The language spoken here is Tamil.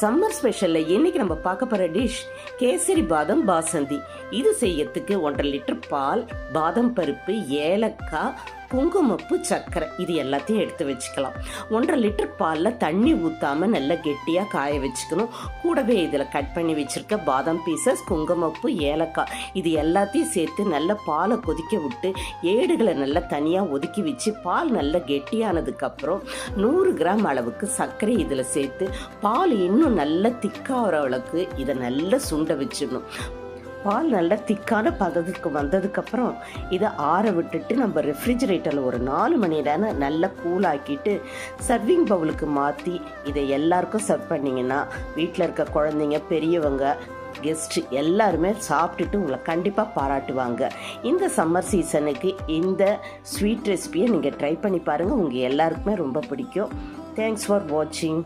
சம்மர் ஸ்பெஷலில் இன்னைக்கு நம்ம பார்க்க போகிற டிஷ் கேசரி பாதம் பாசந்தி. இது செய்யறதுக்கு ஒன்றரை லிட்டர் பால் பாதம் பருப்பு ஏலக்காய் குங்குமப்பு சர்க்கரை. இது எல்லாத்தையும் எடுத்து வச்சுக்கலாம். ஒன்றரை லிட்டர் பாலில் தண்ணி ஊற்றாமல் நல்லா கெட்டியாக காய வச்சுக்கணும். கூடவே இதில் கட் பண்ணி வச்சுருக்க பாதாம் பீசஸ் குங்குமப்பு ஏலக்காய். இது எல்லாத்தையும் சேர்த்து நல்லா பாலை கொதிக்க விட்டு ஏடுகளை நல்லா தனியாக ஒதுக்கி வச்சு பால் நல்லா கெட்டியானதுக்கப்புறம் நூறு கிராம் அளவுக்கு சர்க்கரை இதில் சேர்த்து பால் இன்னும் நல்லா திக்காகிற அளவுக்கு இதை நல்லா சுண்ட வச்சிடணும். பால் நல்லா திக்கான பதத்துக்கு வந்ததுக்கப்புறம் இதை ஆற விட்டுட்டு நம்ம ரெஃப்ரிஜரேட்டரில் ஒரு நாலு மணி நேரம் நல்லா கூலாக்கிட்டு சர்விங் பவுலுக்கு மாற்றி இதை எல்லாருக்கும் சர்வ் பண்ணிங்கன்னா வீட்டில் இருக்க குழந்தைங்க பெரியவங்க கெஸ்ட்டு எல்லாருமே சாப்பிட்டுட்டு உங்களை கண்டிப்பாக பாராட்டுவாங்க. இந்த சம்மர் சீசனுக்கு இந்த ஸ்வீட் ரெசிபியை நீங்கள் ட்ரை பண்ணி பாருங்கள் உங்கள் எல்லாருக்குமே ரொம்ப பிடிக்கும். தேங்க்ஸ் ஃபார் வாட்சிங்